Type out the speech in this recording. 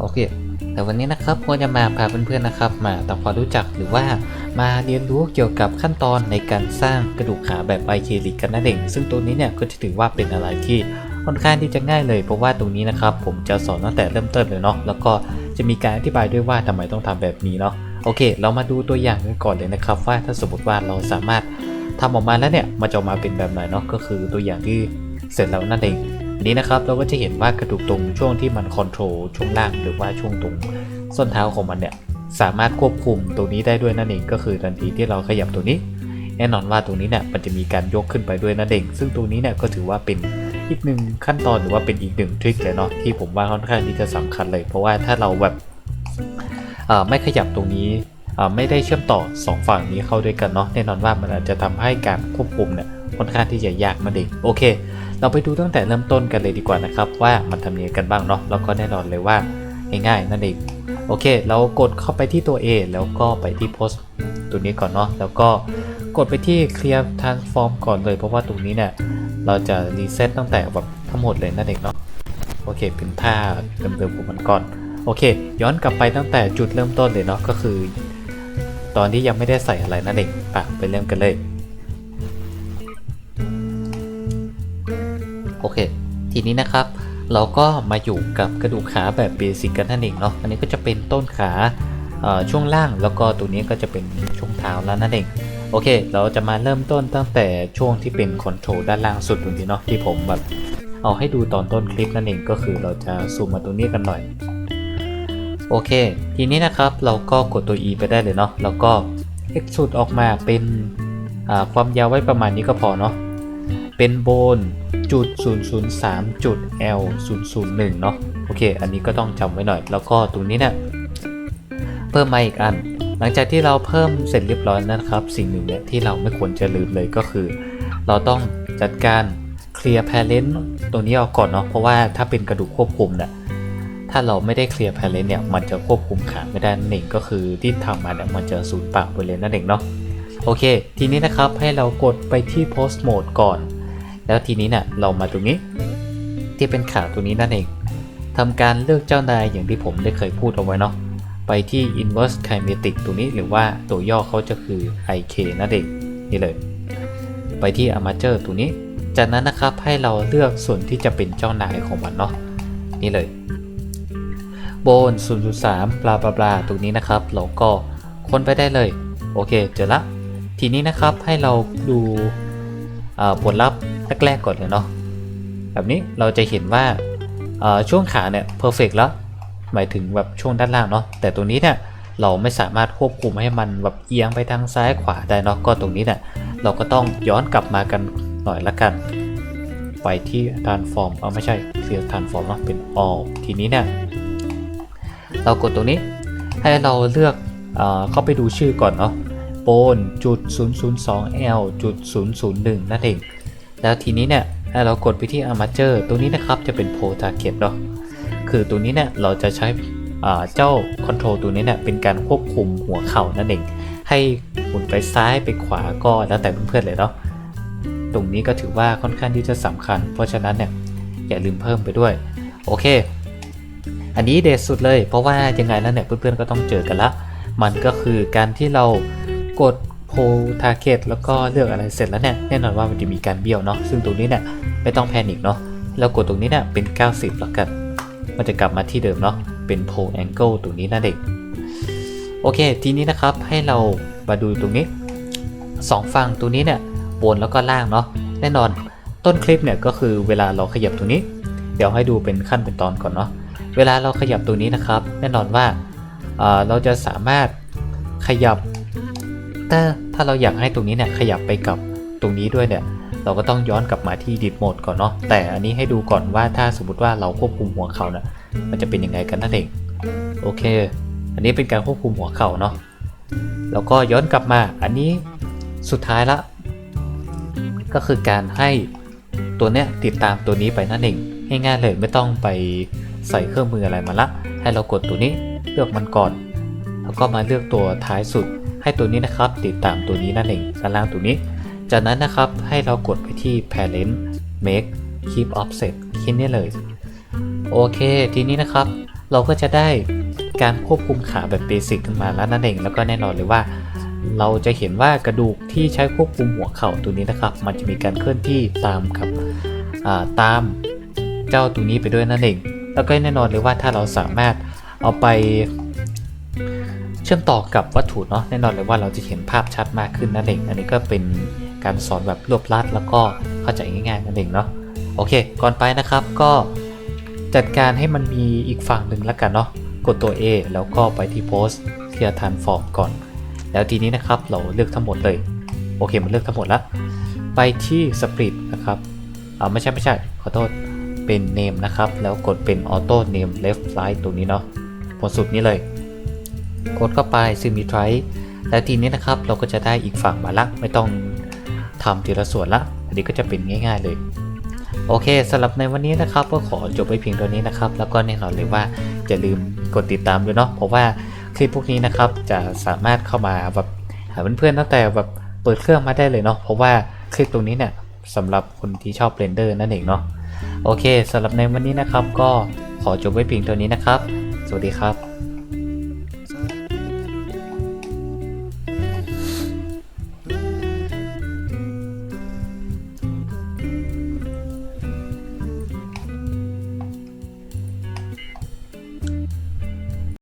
โอเค แต่วันนี้นะครับผมจะมาพาเพื่อนๆนะครับ มาทำความรู้จักหรือว่ามาเรียนรู้เกี่ยวกับขั้นตอนในการสร้างกระดูกขาแบบไอเคลิกกันนั่นเอง ซึ่งตัวนี้เนี่ยก็จะถือว่าเป็นอะไรที่ค่อนข้างที่จะง่ายเลยเพราะว่าตรงนี้นะครับผมจะสอนตั้งแต่เริ่มต้นเลยเนาะแล้วก็จะมีการอธิบายด้วยว่าทำไมต้องทำแบบนี้เนาะโอเค เรามาดูตัวอย่างกันก่อนเลยนะครับ ว่าถ้าสมมติว่าเราสามารถทำออกมาแล้วเนี่ยมันจะออกมาเป็นแบบไหนเนาะก็คือตัวอย่างที่เสร็จแล้วนั่นเอง อันนี้นะครับเราก็จะเห็นว่ากระดูกตรงช่วงที่มันคอนโทรลช่วงล่างหรือว่าช่วงตรงส้นเท้าของมันเนี่ยสามารถควบคุมตรงนี้ได้ด้วยนั่นเองก็คือทันทีที่เราขยับตัวนี้ แน่นอนว่าตรงนี้เนี่ยมันจะมีการยกขึ้นไปด้วยนั่นเอง ซึ่งตรงนี้เนี่ยก็ถือว่าเป็นอีกหนึ่งขั้นตอนหรือว่าเป็นอีกหนึ่งทริคเลยเนาะที่ผมว่าค่อนข้างที่จะสำคัญเลย เพราะว่าถ้าเราแบบไม่ขยับตรงนี้ไม่ได้เชื่อมต่อสองฝั่งนี้เข้าด้วยกันเนาะแน่นอนว่ามันอาจจะทำให้การควบคุมเนี่ย ค่อนข้างที่จะยากนั่นเองโอเค เราไปดูตั้งแต่เริ่มต้นกันเลยดีกว่านะครับ ว่ามันทำยังไงกันบ้างเนาะแล้วก็แน่นอนเลยว่าง่ายๆนั่นเองโอเค เรากดเข้าไปที่ตัว A แล้วก็ไปที่ post ตัวนี้ก่อนเนาะแล้วก็กดไปที่ clear transform ก่อนเลย เพราะว่าตรงนี้เนี่ยเราจะรีเซ็ตตั้งแต่แบบทั้งหมดเลยนั่นเองเนาะโอเค เป็นท่าเดิมๆของมันก่อนโอเค ย้อนกลับไปตั้งแต่จุดเริ่มต้นเลยเนาะก็คือ ตอนที่ยังไม่ได้ใส่อะไรนั่นเองปะไปเริ่มกันเลย โอเค ทีนี้นะครับ เราก็มาอยู่กับกระดูกขาแบบเบสิกกันนั่นเองเนาะอันนี้ก็จะเป็นต้นขาช่วงล่างแล้วก็ตัวนี้ก็จะเป็นช่วงเท้าแล้วนั่นเองโอเค เราจะมาเริ่มต้นตั้งแต่ช่วงที่เป็นคอนโทรลด้านล่างสุดตรงนี้เนาะที่ผมแบบเอาให้ดูตอนต้นคลิปนั่นเองก็คือเราจะซูมมาตรงนี้กันหน่อย โอเค ทีนี้นะครับเราก็กดตัว E ไปได้เลยเนาะแล้วก็ extrude ออกมาเป็นความยาวไว้ประมาณนี้ก็พอเนาะ เป็นโบนจุด003จุด L 001เนาะโอเค อันนี้ก็ต้องจำไว้หน่อย แล้วก็ตรงนี้เนี่ยเพิ่มมาอีกอัน หลังจากที่เราเพิ่มเสร็จเรียบร้อยแล้วนะครับ สิ่งหนึ่งเนี่ยที่เราไม่ควรจะลืมเลยก็คือ เราต้องจัดการเคลียร์ parent ตรงนี้ออกก่อนเนาะเพราะว่าถ้าเป็นกระดูกควบคุมเนี่ยถ้าเราไม่ได้เคลียร์ parent เนี่ยมันจะควบคุมขาไม่ได้นั่นเองก็คือที่ทำมาเนี่ยมันจะสูญเปล่าไปเลยนั่นเองเนาะโอเค ทีนี้นะครับให้เรากดไปที่ post mode ก่อน แล้วทีนี้เนี่ยเรามาตรงนี้ ที่เป็นขาตัวนี้นั่นเองทำการเลือกเจ้านายอย่างที่ผมได้เคยพูดเอาไว้เนาะไปที่ inverse kinetic ตัวนี้หรือว่าตัวย่อเขาจะคือ IK นั่นเองนี่เลย ไปที่ armature ตัวนี้ จากนั้นนะครับให้เราเลือกส่วนที่จะเป็นเจ้านายของมันเนาะนี่เลยโบน0.3บลาบลาบลาตรงนี้นะครับ เราก็ค้นไปได้เลย โอเค เจอละ ทีนี้นะครับให้เราดู ผลลัพธ์แรกๆก่อนเลยเนาะแบบนี้เราจะเห็นว่าช่วงขาเนี่ยเพอร์เฟกแล้วหมายถึงแบบช่วงด้านล่างเนาะแต่ตรงนี้เนี่ยเราไม่สามารถควบคุมให้มันแบบเอียงไปทางซ้ายขวาได้เนาะก็ตรงนี้เนี่ยเราก็ต้องย้อนกลับมากันหน่อยละกัน ไปที่ transform เอาไม่ใช่เสีย transform เนาะเป็น all ทีนี้เนี่ยเรากดตรงนี้ให้เราเลือกเอเข้าไปดูชื่อก่อนเนาะ โปนจุด 002L จุด001 นั่นเอง แล้วทีนี้เนี่ยให้เรากดไปที่ Armature ตรงนี้นะครับจะเป็น Pro Target เนาะคือตัวนี้เนี่ยเราจะใช้เจ้า Control ตัวนี้เนี่ยเป็นการควบคุมหัวเข่านั่นเอง ให้หมุนไปซ้ายไปขวาก็แล้วแต่เพื่อนๆเลยเนาะตรงนี้ก็ถือว่าค่อนข้างที่จะสำคัญ เพราะฉะนั้นเนี่ยอย่าลืมเพิ่มไปด้วย โอเค อันนี้เด็ดสุดเลย เพราะว่ายังไงแล้วเนี่ยเพื่อนๆก็ต้องเจอกันละ มันก็คือการที่เรา กดโพทาร์เก็ตแล้วก็เลือกอะไรเสร็จแล้วเนี่ยแน่นอนว่ามันจะมีการเบี้ยวเนาะซึ่งตรงนี้เนี่ยไม่ต้องแพนิคเนาะเรากดตรงนี้เนี่ยเป็น 90 แล้วกัน มันจะกลับมาที่เดิมเนาะเป็นโพแองเกิลตรงนี้นั่นเองโอเค ทีนี้นะครับให้เรามาดูตรงนี้สองฝั่งตัวนี้เนี่ยบนแล้วก็ล่างเนาะแน่นอนต้นคลิปเนี่ยก็คือเวลาเราขยับตรงนี้ เดี๋ยวให้ดูเป็นขั้นเป็นตอนก่อนเนาะเวลาเราขยับตรงนี้นะครับ แน่นอนว่าเราจะสามารถขยับ ถ้าถ้าเราอยากให้ตรงนี้เนี่ยขยับไปกับตรงนี้ด้วยเนี่ย เราก็ต้องย้อนกลับมาที่ดิดโหมดก่อนเนาะ แต่อันนี้ให้ดูก่อนว่าถ้าสมมติว่าเราควบคุมหัวเข่าเนี่ยมันจะเป็นยังไงกันนั่นเอง โอเค อันนี้เป็นการควบคุมหัวเข่าเนาะ แล้วก็ย้อนกลับมา อันนี้สุดท้ายละ ก็คือการให้ตัวเนี้ยติดตามตัวนี้ไปนั่นเอง ง่ายๆเลยไม่ต้องไปใส่เครื่องมืออะไรมาละ ให้เรากดตัวนี้เลือกมันก่อน แล้วก็มาเลือกตัวท้ายสุด ให้ตัวนี้นะครับ ติดตามตัวนี้นั่นเองด้านล่างตัวนี้ จากนั้นนะครับให้เรากดไปที่ parent make keep offset แค่นี้เลย โอเค ทีนี้นะครับ เราก็จะได้การควบคุมขาแบบเบสิกขึ้นมาแล้วนั่นเองแล้วก็แน่นอนเลยว่า เราจะเห็นว่ากระดูกที่ใช้ควบคุมหัวเข่าตัวนี้นะครับ มันจะมีการเคลื่อนที่ตามกับตามเจ้าตัวนี้ไปด้วยนั่นเอง แล้วก็แน่นอนเลยว่าถ้าเราสามารถเอาไป ชื่อมต่อกับวัตถุเนาะแน่นอนเลยว่าเราจะเห็นภาพชัดมากขึ้นนั่นเองอันนี้ก็เป็นการสอนแบบรวบลัดแล้วก็เข้าใจง่ายๆนั่นเองเนาะโอเค ก่อนไปนะครับก็จัดการให้มันมีอีกฝั่งหนึ่งแล้วกันเนาะกดตัว A แล้วก็ไปที่โพสเคลียร์ทานฟอร์มก่อน แล้วทีนี้นะครับเราเลือกทั้งหมดเลยโอเคมันเลือกทั้งหมดแล้ว ไปที่สปริตนะครับอ่าไม่ใช่ไม่ใช่ขอโทษเป็น name นะครับ แล้วกดเป็น auto name left right ตรงนี้เนาะบนสุดนี้เลย กดเข้าไปซิมิทรแล้วทีนี้นะครับเราก็จะได้อีกฝั่งมาละ ไม่ต้องทำทีละส่วนละ อันนี้ก็จะเป็นง่าย ๆเลย โอเคสำหรับในวันนี้นะครับ ก็ขอจบไปเพียงเท่านี้นะครับ แล้วก็แน่นอนเลยว่าอย่าลืมกดติดตามด้วยเนาะเพราะว่าคลิปพวกนี้นะครับจะสามารถเข้ามาแบบหาเพื่อนๆตั้งแต่แบบเปิดเครื่องมาได้เลยเนาะเพราะว่าคลิปตรงนี้เนี่ยสำหรับคนที่ชอบเรนเดอร์นั่นเองเนาะโอเคสำหรับในวันนี้นะครับ ก็ขอจบไว้เพียงเท่านี้นะครับ สวัสดีครับ